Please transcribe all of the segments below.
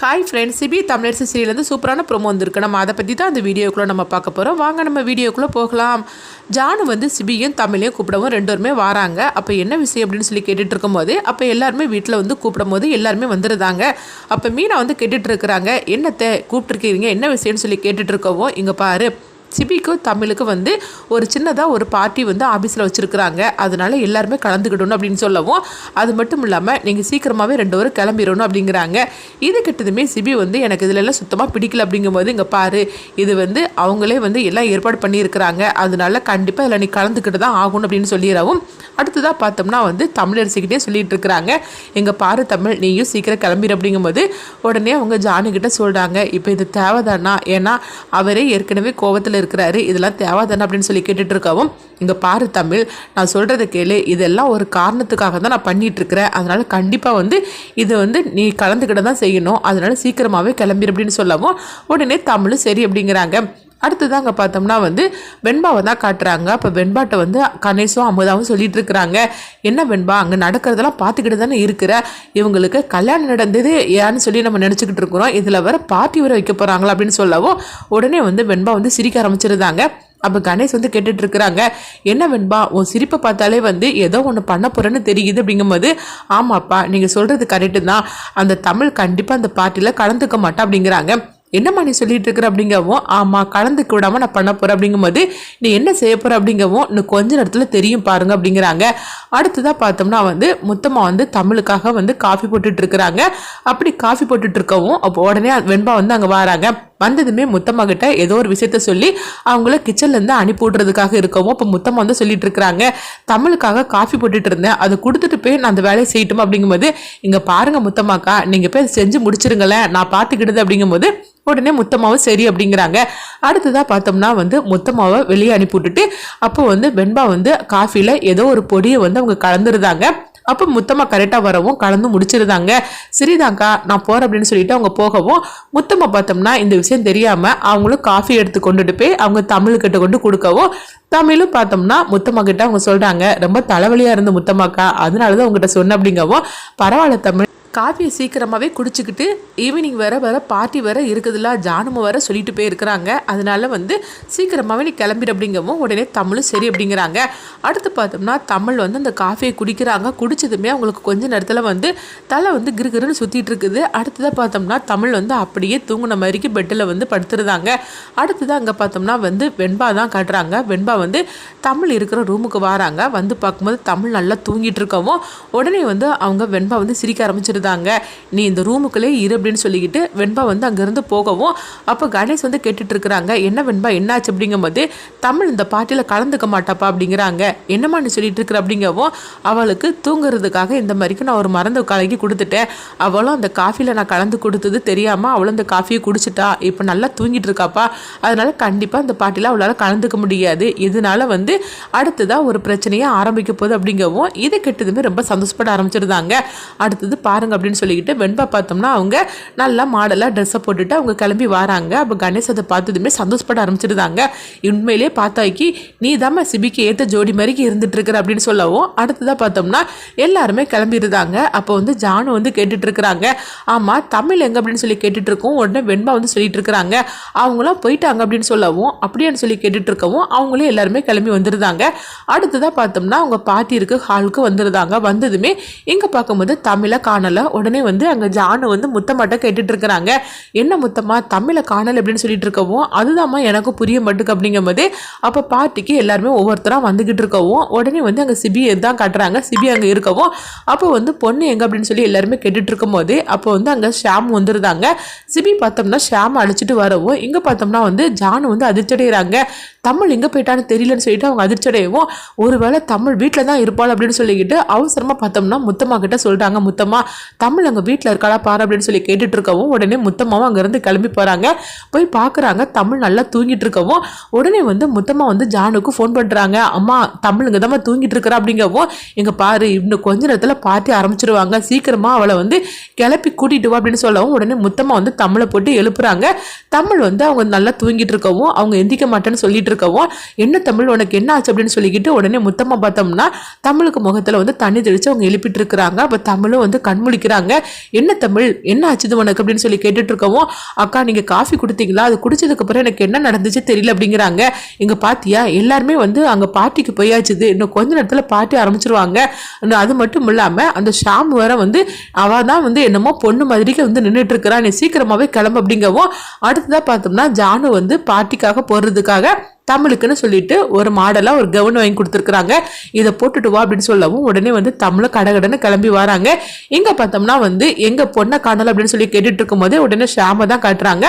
Hi friends சிபி தமிழரசு சீரியலேருந்து சூப்பரான ப்ரோமோ வந்திருக்கு. நம்ம அதை பற்றி தான் அந்த வீடியோக்குள்ளே நம்ம பார்க்க போகிறோம் வாங்க நம்ம வீடியோக்குள்ளே போகலாம். ஜானு வந்து சிபியும் தமிழையும் கூப்பிடவும் ரெண்டு வராங்க. அப்போ என்ன விஷயம் அப்படின்னு சொல்லி கேட்டுட்டு இருக்கும்போது அப்போ எல்லாருமே வீட்டில் வந்து கூப்பிடும் போது எல்லாருமே வந்துருந்தாங்க அப்போ மீனா வந்து கேட்டுட்டு இருக்கிறாங்க. என்னத்தை கூப்பிட்டுருக்கீங்க? என்ன விஷயம்னு சொல்லி கேட்டுட்டு இருக்கவும் இங்கே பாரு. சிபிக்கும் தமிழுக்கு வந்து ஒரு சின்னதாக ஒரு பார்ட்டி வந்து ஆஃபீஸில் வச்சுருக்குறாங்க. அதனால எல்லாருமே கலந்துக்கிடணும் அப்படின்னு சொல்லவும் அது மட்டும் இல்லாமல் நீங்கள் சீக்கிரமாகவே ரெண்டு வரும் கிளம்பிடணும் அப்படிங்கிறாங்க. இது கிட்டதுமே சிபி வந்து எனக்கு இதிலெல்லாம் சுத்தமாக பிடிக்கல. அப்படிங்கும்போது இங்கே பாரு இது வந்து அவங்களே வந்து எல்லாம் ஏற்பாடு பண்ணியிருக்கிறாங்க. அதனால கண்டிப்பாக இதில் நீ கலந்துக்கிட்டு தான் ஆகணும். அப்படின்னு சொல்லிடவும் அடுத்ததாக பார்த்தோம்னா வந்து தமிழரசிக்கிட்டே சொல்லிட்டு இருக்கிறாங்க எங்கள் பாரு தமிழ் நீயும் சீக்கிரம் கிளம்பிடு அப்படிங்கும்போது உடனே அவங்க ஜானுக்கிட்ட சொல்கிறாங்க இப்போ இது தேவைதானா? ஏன்னா அவரே ஏற்கனவே கோவத்தில் இருக்கிறாரு. இதெல்லாம் தேவாதானே அப்படின்னு சொல்லி கேட்டுட்டு இருக்கவும் இங்கே பாரு தமிழ் நான் சொல்கிறத கேளு இதெல்லாம் ஒரு காரணத்துக்காக தான் நான் பண்ணிட்டு இருக்கிறேன் கண்டிப்பாக வந்து இது வந்து நீ கலந்துக்கிட்ட தான் செய்யணும். அதனால் சீக்கிரமாகவே கிளம்பிடு அப்படின்னு சொல்லவும் உடனே தமிழும் சரி அப்படிங்கிறாங்க. அடுத்ததான் அங்கே பார்த்தோம்னா வந்து வெண்பாவை தான் காட்டுறாங்க. அப்போ வெண்பாட்டை வந்து கணேசும் அமுதாவும் சொல்லிட்டு இருக்கிறாங்க. என்ன வெண்பா அங்கே நடக்கிறதெல்லாம் பார்த்துக்கிட்டு தானே இருக்கிற? இவங்களுக்கு கல்யாணம் நடந்தது ஏன்னு சொல்லி நம்ம நினச்சிக்கிட்டு இருக்கிறோம். இதில் வர பார்ட்டி வர வைக்க போகிறாங்களா அப்படின்னு சொல்லவும் உடனே வந்து வெண்பா வந்து சிரிக்க ஆரம்பிச்சிருந்தாங்க. அப்போ கணேஷ் வந்து கேட்டுட்டு இருக்கிறாங்க. என்ன வெண்பா உன் சிரிப்பை பார்த்தாலே வந்து ஏதோ ஒன்று பண்ண போகிறேன்னு தெரியுது அப்படிங்கும்போது ஆமாப்பா நீங்கள் சொல்கிறது கரெக்டு தான். அந்த தமிழ் கண்டிப்பாக அந்த பார்ட்டியில் கலந்துக்க மாட்டா அப்படிங்கிறாங்க. என்னம்மா நீ சொல்லிட்டு இருக்கிற அப்படிங்கவும் ஆமாம் கலந்துக்க விடாமல் நான் பண்ண போகிறேன் அப்படிங்கும்போது நீ என்ன செய்ய போகிற அப்படிங்கவும் இன்னும் கொஞ்ச நேரத்தில் தெரியும் பாருங்க அப்படிங்கிறாங்க. அடுத்ததாக பார்த்தோம்னா வந்து முத்தம்மா வந்து தமிழுக்காக வந்து காஃபி போட்டுட்டு இருக்கிறாங்க. அப்படி காஃபி போட்டுட்டு இருக்கவும் அப்போ உடனே வெண்பா வந்து அங்கே வராங்க. வந்ததுமே முத்தம்மா கிட்ட ஏதோ ஒரு விஷயத்த சொல்லி அவங்கள கிச்சன்லேருந்து அனுப்பி விட்றதுக்காக இருக்கவும் இப்போ முத்தம்மா வந்து சொல்லிட்டு இருக்கிறாங்க. தமிழுக்காக காஃபி போட்டுட்டு இருந்தேன். அதை கொடுத்துட்டு போய் நான் அந்த வேலையை செய்யட்டும் அப்படிங்கும்போது இங்கே பாருங்க முத்தம்மாக்கா நீங்கள் போய் செஞ்சு முடிச்சிருங்களேன். நான் பார்த்துக்கிடுது அப்படிங்கும்போது உடனே முத்தம்மாவும் சரி அப்படிங்கிறாங்க. அடுத்ததாக பார்த்தோம்னா வந்து முத்தம்மாவை வெளியே அனுப்பி விட்டுட்டு அப்போ வந்து வெண்பா வந்து காஃபியில் ஏதோ ஒரு பொடியை வந்து அவங்க கலந்துருந்தாங்க. அப்போ முத்தம்மா கரெக்டாக வரவும் கலந்து முடிச்சிருந்தாங்க. சரிதாங்க்கா நான் போகிறேன் அப்படின்னு சொல்லிட்டு அவங்க போகவும் முத்தம்மா பார்த்தோம்னா இந்த விஷயம் தெரியாமல் அவங்களும் காஃபி எடுத்து கொண்டுட்டு போய் அவங்க தமிழ்கிட்ட கொண்டு கொடுக்கவும் தமிழும் பார்த்தோம்னா முத்தம்மா கிட்ட அவங்க சொல்கிறாங்க ரொம்ப தலைவலியாக இருந்த முத்தம்மாக்கா அதனால தான் உங்ககிட்ட சொன்ன அப்படிங்கவும் பரவாயில்ல தமிழ் காஃபியை சீக்கிரமாகவே குடிச்சிக்கிட்டு ஈவினிங் வர வர பார்ட்டி வர இருக்குதுல்ல ஜானும வர சொல்லிட்டு போயிருக்கிறாங்க. அதனால வந்து சீக்கிரமாகவே நீ கிளம்பிடு அப்படிங்கவும் உடனே தமிழும் சரி அப்படிங்கிறாங்க. அடுத்து பார்த்தோம்னா தமிழ் வந்து அந்த காஃபியை குடிக்கிறாங்க. குடிச்சதுமே அவங்களுக்கு கொஞ்ச நேரத்தில் வந்து தலை வந்து கிருகிருன்னு சுற்றிட்டு இருக்குது. அடுத்ததாக பார்த்தோம்னா தமிழ் வந்து அப்படியே தூங்குன மாதிரிக்கு பெட்டில் வந்து படுத்துருந்தாங்க. அடுத்ததாக அங்கே பார்த்தோம்னா வந்து வெண்பா தான் காட்டுறாங்க. வெண்பா வந்து தமிழ் இருக்கிற ரூமுக்கு வராங்க. வந்து பார்க்கும்போது தமிழ் நல்லா தூங்கிட்டு இருக்கவும் உடனே வந்து அவங்க வெண்பா வந்து சிரிக்க ஆரம்பிச்சிருந்தாங்க. நீ இந்த ரூமுக்குள்ளே இரு அப்படின்னு சொல்லிக்கிட்டு வெண்பா வந்து அங்கேருந்து போகவும் அப்போ கணேஷ் வந்து கேட்டுட்ருக்குறாங்க என்ன வெண்பா என்னாச்சு? அப்படிங்கும்போது தமிழ் இந்த பாட்டியில் கலந்துக்க மாட்டாப்பா அப்படிங்கிறாங்க. என்னம்மா நீ சொல்லிட்டு இருக்கிற அப்படிங்கவும் அவளுக்கு தூங்குறதுக்காக இந்த மாதிரிக்கு நான் ஒரு மருந்து கலக்கி கொடுத்துட்டேன். அவளும் அந்த காஃபியில் நான் கலந்து கொடுத்தது தெரியாமல் அவளும் அந்த காஃபியை குடிச்சிட்டா. இப்போ நல்லா தூங்கிட்டு இருக்காப்பா அதனால் கண்டிப்பாக அந்த பாட்டியில் அவளால் கலந்துக்க முடியாது. இதனால வந்து அடுத்ததாக ஒரு பிரச்சனையை ஆரம்பிக்க போகுது அப்படிங்கவும் இதை கெட்டதுமே ரொம்ப சந்தோஷப்பட ஆரம்பிச்சிருந்தாங்க. அடுத்தது பாருங்க அப்படின்னு சொல்லிக்கிட்டு வெண்பா பார்த்தோம்னா அவங்க நல்லா மாடலாக ட்ரெஸ்ஸை போட்டுட்டு அவங்க கிளம்பி வராங்க. அப்போ கணேஷ் அதை பார்த்ததுமே சந்தோஷப்பட ஆரம்பிச்சிருந்தாங்க. உண்மையிலே பார்த்தாக்கி நீ தாம்மா சிபிக்கு ஏற்ற ஜோடி மாதிரிக்கு இருந்துட்டுருக்குற அப்படின்னு சொல்லவும் அடுத்ததாக பார்த்தோம்னா எல்லாருமே கிளம்பியிருந்தாங்க அப்போ வந்து ஜானு வந்து கேட்டுட்ருக்குறாங்க ஆமாம் தமிழ் எங்கே? அப்படின்னு சொல்லி கேட்டுட்ருக்கோம் உடனே வெண்பா வந்து சொல்லிட்டு இருக்கிறாங்க அவங்களாம் போயிட்டாங்க அப்படின்னு சொல்லவும் அப்படியான்னு சொல்லி கேட்டுட்டு இருக்கவும் அவங்களே எல்லாருமே கிளம்பி வந்துருந்தாங்க. அடுத்ததாக பார்த்தோம்னா அவங்க பாட்டி இருக்கு ஹாலுக்கு வந்துருந்தாங்க. வந்ததுமே இங்கே பார்க்கும்போது தமிழை காணலை. உடனே வந்து அங்கே ஜானு வந்து முத்தமாட்ட கேட்டுட்டு இருக்கிறாங்க என்ன முத்தமா தமிழை காணல் அப்படின்னு சொல்லிட்டு இருக்கவும் அதுதாம்மா எனக்கும் புரிய மாட்டுக்கு அப்படிங்கும்போது அப்போ பாட்டிக்கு எல்லாருமே ஒவ்வொருத்தராக வந்துக்கிட்டு இருக்கவும் உடனே வந்து அங்கே சிபி தான் காட்டுறாங்க. சிபி அங்கே இருக்கவும் அப்போ வந்து பொண்ணு எங்கே அப்படின்னு சொல்லி எல்லாருமே கேட்டுட்டு இருக்கும்போது அப்போ வந்து அங்கே ஷாம் வந்துருந்தாங்க. சிபி பார்த்தோம்னா ஷாம் அழைச்சிட்டு வரவும் இங்கே பார்த்தோம்னா வந்து ஜானு வந்து அதிர்ச்சடைகிறாங்க தமிழ் எங்கே போயிட்டான்னு தெரியலன்னு சொல்லிட்டு அவங்க அதிர்ச்சடையவும் ஒருவேளை தமிழ் வீட்டில் தான் இருப்பாள் அப்படின்னு சொல்லிக்கிட்டு அவசரமாக பார்த்தோம்னா முத்தம்மா கிட்ட சொல்கிறாங்க முத்தம்மா தமிழ் அங்கே வீட்டில் இருக்காளா பாரு அப்படின்னு சொல்லி கேட்டுட்டு இருக்கவும் உடனே முத்தம்மாவும் அங்கேருந்து கிளம்பி போகிறாங்க போய் பார்க்குறாங்க தமிழ் நல்லா தூங்கிட்டு இருக்கவும் உடனே வந்து முத்தம்மா வந்து ஜானுக்கு ஃபோன் பண்ணுறாங்க அம்மா தமிழ் இங்கே தான் தூங்கிட்டு இருக்கிறா அப்படிங்கவும் எங்க பாரு இன்னும் கொஞ்ச நேரத்தில் பார்ட்டி ஆரம்பிச்சிருவாங்க. சீக்கிரமாக அவளை வந்து கிளப்பி கூட்டிட்டு வா அப்படின்னு சொல்லவும் உடனே முத்தம்மா வந்து தமிழை போட்டு எழுப்புறாங்க. தமிழ் வந்து அவங்க நல்லா தூங்கிட்டு இருக்கவும் அவங்க எந்திக்க மாட்டேன்னு சொல்லிட்டு இருக்கவும் என்ன தமிழ் உனக்கு என்ன ஆச்சு? அப்படின்னு சொல்லிக்கிட்டு உடனே முத்தம்மா பார்த்தோம்னா தமிழுக்கு முகத்தில் வந்து தண்ணி தெளித்து அவங்க எழுப்பிட்டு இருக்கிறாங்க அப்போ தமிழும் வந்து கண்முழிக்க பிடிக்கிறாங்க என்ன தமிழ்? என்ன ஆச்சுது உனக்கு? அப்படின்னு சொல்லி கேட்டுட்டு இருக்கவும் அக்கா நீங்கள் காஃபி கொடுத்தீங்களா? அது குடிச்சதுக்கப்புறம் எனக்கு என்ன நடந்துச்சு தெரியல அப்படிங்கிறாங்க. இங்கே பாத்தியா? எல்லாருமே வந்து அங்கே பார்ட்டிக்கு போயாச்சுது. இன்னும் கொஞ்ச நேரத்தில் பார்ட்டி ஆரம்பிச்சிருவாங்க. இன்னும் அது மட்டும் இல்லாமல் அந்த ஷாம் வேற வந்து அவள் தான் வந்து என்னமோ பொண்ணு மாதிரிக்கு வந்து நின்றுட்டு இருக்கிறா நீ சீக்கிரமாகவே கிளம்பு அப்படிங்கவும் அடுத்ததாக பார்த்தோம்னா ஜானு வந்து பார்ட்டிக்காக போடுறதுக்காக தமிழுக்குன்னு சொல்லிட்டு ஒரு மாடலாக ஒரு கவுன் வாங்கி கொடுத்துருக்குறாங்க. இதை போட்டுட்டு வா அப்படின்னு சொல்லவும் உடனே வந்து தமிழை கடகடன்னு கிளம்பி வராங்க. இங்கே பார்த்தோம்னா வந்து எங்கள் பொண்ணை காணல அப்படின்னு சொல்லி கேட்டுட்டு இருக்கும்போது உடனே ஷாமை தான் காட்டுறாங்க.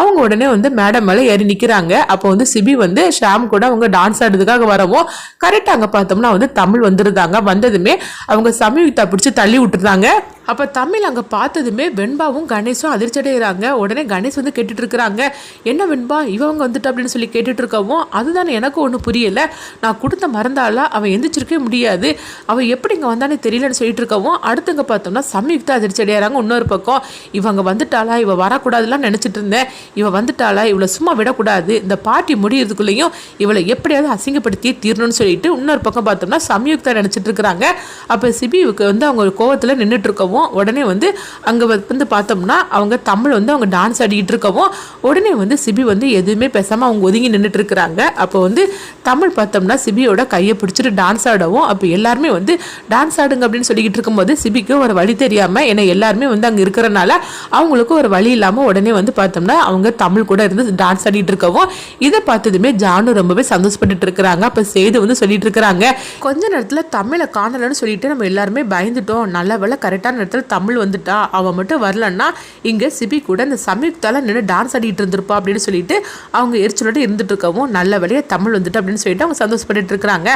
அவங்க உடனே வந்து மேடம் மேலே ஏறி நிற்கிறாங்க அப்போ வந்து சிபி வந்து ஷாம் கூட அவங்க டான்ஸ் ஆடுறதுக்காக வரவும் கரெக்டாக அங்கே பார்த்தோம்னா வந்து தமிழ் வந்துருந்தாங்க வந்ததுமே அவங்க சமீபத்தை பிடிச்சி தள்ளி விட்டுருந்தாங்க அப்போ தமிழ் அங்கே பார்த்ததுமே வெண்பாவும் கணேஷும் அதிர்ச்சி அடைகிறாங்க உடனே கணேஷ் வந்து கேட்டுட்டு இருக்கிறாங்க என்ன வெண்பா? இவங்க வந்துட்டு? அப்படின்னு சொல்லி கேட்டுட்டு இருக்கவும் அதுதானே எனக்கு ஒன்றும் புரியலை. நான் கொடுத்த மறந்தால அவன் எந்திரிச்சிருக்கவே முடியாது. அவன் எப்படி இங்கே வந்தானே தெரியலன்னு சொல்லிட்டு இருக்கவும் அடுத்தங்க பார்த்தோம்னா சமயுக்தா அதிர்ச்சி அடைகிறாங்க இன்னொரு பக்கம். இவங்க வந்துட்டாளா? இவ வரக்கூடாதுலாம் நினச்சிட்டு இருந்தேன் இவ வந்துட்டாளா? இவளை சும்மா விடக்கூடாது. இந்த பாட்டி முடியறதுக்குள்ளேயும் இவளை எப்படியாவது அசிங்கப்படுத்தி தீரணும்னு சொல்லிட்டு இன்னொரு பக்கம் பார்த்தோம்னா சமயுக்தா நினச்சிட்டு இருக்கிறாங்க அப்போ சிபிவுக்கு வந்து அவங்க கோவத்தில் நின்றுட்டு இருக்கவும் உடனே வந்து அங்கே வந்து பார்த்தோம்னா அவங்க தமிழ் வந்து அவங்க டான்ஸ் ஆடிக்கிட்டு இருக்கவும் உடனே வந்து சிபி வந்து எதுவுமே பேசாமல் அவங்க ஒதுங்கி நின்றுட்டு இருக்கிறாங்க. அப்போ வந்து தமிழ் பார்த்தோம்னா சிபியோட கையை பிடிச்சிட்டு டான்ஸ் ஆடவும் அப்போ எல்லாருமே வந்து டான்ஸ் ஆடுங்க அப்படின்னு சொல்லிக்கிட்டு இருக்கும்போது சிபிக்கு ஒரு வழி தெரியாமல் ஏன்னா எல்லாருமே வந்து அங்கே இருக்கிறனால அவங்களுக்கும் ஒரு வழி இல்லாமல் உடனே வந்து பார்த்தோம்னா அவங்க தமிழ் கூட இருந்து டான்ஸ் ஆடிட்டு இருக்கவும் இதை பார்த்ததுமே ஜானு ரொம்பவே சந்தோஷப்பட்டு இருக்கிறாங்க. அப்போ சேது வந்து சொல்லிட்டு இருக்கிறாங்க கொஞ்ச நேரத்தில் தமிழை காணலன்னு சொல்லிட்டு நம்ம எல்லாருமே பயந்துட்டோம். நல்ல வேலை கரெக்டான நேரத்தில் தமிழ் வந்துட்டா அவள் மட்டும் வரலன்னா இங்கே சிபி கூட இந்த சமீபத்தால் நின்று டான்ஸ் ஆடிட்டு இருந்திருப்பா அப்படின்னு சொல்லிட்டு அவங்க எரிச்சலோட இருந்துட்டு இருக்கவும் நல்ல வழியாக தமிழ் வந்துட்டு அப்படின்னு சொல்லிட்டு அவங்க சந்தோஷப்பட்டு இருக்கிறாங்க.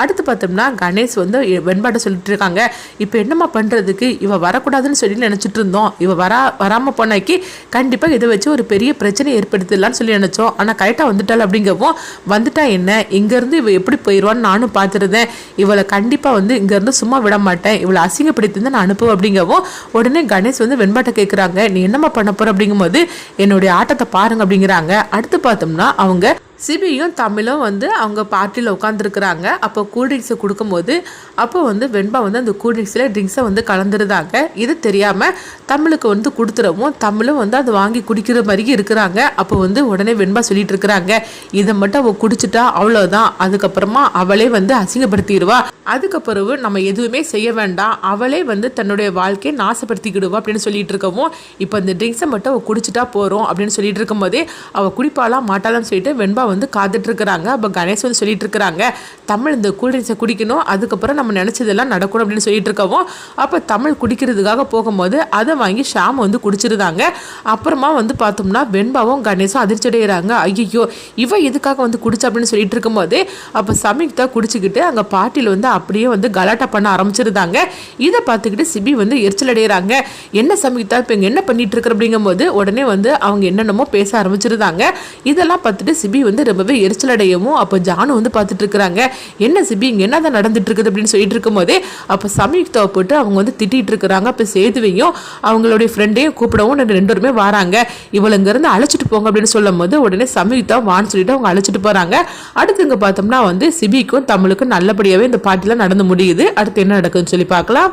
அடுத்து பார்த்தோம்னா கணேஷ் வந்து வெண்பாட்டை சொல்லிட்டு இருக்காங்க. இப்போ என்னம்மா பண்ணுறதுக்கு இவ வரக்கூடாதுன்னு சொல்லி நினச்சிட்டு இருந்தோம். இவ வரா வராமல் போனாக்கி கண்டிப்பாக இதை வச்சு ஒரு பெரிய பிரச்சனை ஏற்படுத்திடலாம்னு சொல்லி நினச்சோம். ஆனால் கரெக்டாக வந்துட்டாள் அப்படிங்கவும் வந்துட்டா என்ன? இங்கேருந்து இவ எப்படி போயிடுவான்னு நானும் பார்த்துருந்தேன். இவளை கண்டிப்பாக வந்து இங்கேருந்து சும்மா விட மாட்டேன். இவளை அசிங்கப்படுத்தி தான் நான் அனுப்புவேன் அப்படிங்கவும் உடனே கணேஷ் வந்து வெண்பாட்டை கேட்குறாங்க நீ என்னம்மா பண்ண போற? அப்படிங்கும்போது என்னுடைய ஆட்டத்தை பாருங்க அப்படிங்கிறாங்க. அடுத்து பார்த்தோம்னா அவங்க சிபியும் தமிழும் வந்து அவங்க பார்ட்டியில் உட்காந்துருக்குறாங்க அப்போ கூல்ட்ரிங்க்ஸை கொடுக்கும்போது அப்போ வந்து வெண்பா வந்து அந்த கூல்ட்ரிங்க்ஸில் ட்ரிங்க்ஸை வந்து கலந்துருந்தாங்க. இது தெரியாமல் தமிழுக்கு வந்து கொடுத்துறவும் தமிழும் வந்து அது வாங்கி குடிக்கிற மாதிரி இருக்கிறாங்க. அப்போ வந்து உடனே வெண்பா சொல்லிட்டு இருக்கிறாங்க இதை மட்டும் அவள் குடிச்சிட்டா அவ்வளோதான் அதுக்கப்புறமா அவளே வந்து அசிங்கப்படுத்திடுவா. அதுக்கப்புறவு நம்ம எதுவுமே செய்ய வேண்டாம். அவளே வந்து தன்னுடைய வாழ்க்கையை நாசப்படுத்திக்கிடுவா அப்படின்னு சொல்லிட்டு இருக்கவும் இப்போ இந்த ட்ரிங்க்ஸை மட்டும் அவள் குடிச்சிட்டா போகிறோம் அப்படின்னு சொல்லிட்டு இருக்கும்போதே அவள் குடிப்பாளா மாட்டாளான்னு சொல்லிட்டு வெண்பா வந்து காத்துட்டு இருக்கிறாங்க அப்போ கணேஷ் வந்து சொல்லிட்டு இருக்கிறாங்க தமிழ் இந்த கூல்ட்ரிங்க்ஸை குடிக்கணும். அதுக்கப்புறம் நம்ம நினச்சதெல்லாம் நடக்கணும். அப்படின்னு சொல்லிட்டு இருக்கவும் அப்போ தமிழ் குடிக்கிறதுக்காக போகும்போது அதை வாங்கி ஷாம் வந்து குடிச்சிருந்தாங்க. அப்புறமா வந்து பார்த்தோம்னா வெண்பாவும் கணேஷும் அதிர்ச்சி அடைகிறாங்க ஐயோ இவ எதுக்காக வந்து குடிச்சா? அப்படின்னு சொல்லிட்டு இருக்கும்போது அப்போ சமீக்தா குடிச்சிக்கிட்டு அங்கே பாட்டியில் வந்து அப்படியே வந்து கலாட்டா பண்ண ஆரம்பிச்சிருந்தாங்க. இதை பார்த்துக்கிட்டு சிபி வந்து எரிச்சல் அடைகிறாங்க என்ன சமீக்தா இப்போ இங்கே என்ன பண்ணிட்டு இருக்கிற அப்படிங்கும்போது உடனே வந்து அவங்க என்னென்னமோ பேச ஆரம்பிச்சிருந்தாங்க. இதெல்லாம் பார்த்துட்டு சிபி வந்து ரொம்பவே எரிச்சல் அடையவும் அப்போ ஜானு வந்து பார்த்துட்டு இருக்கிறாங்க என்ன சிபி இங்கே என்னதான் நடந்துட்டு இருக்குது அப்படின்னு சொல்லிட்டு இருக்கும்போதே அப்போ சமீக்தாவை போட்டு அவங்க வந்து திட்டிகிட்டு இருக்கிறாங்க அப்போ சேதுவையும் அவங்களுடைய ஃப்ரெண்டையும் கூப்பிடவும் ரெண்டு பேருமே வராங்க. இவளை இங்கேருந்து அழைச்சிட்டு போங்க அப்படின்னு சொல்லும் போது உடனே சமீக்தா வான்னு சொல்லிட்டு அவங்க அழைச்சிட்டு போகிறாங்க அடுத்து இங்கே பார்த்தோம்னா வந்து சிபிக்கும் தமிழுக்கும் நல்லபடியாகவே இந்த பாட்டிலாம் நடந்து முடியுது. அடுத்து என்ன நடக்குதுன்னு சொல்லி பார்க்கலாம்.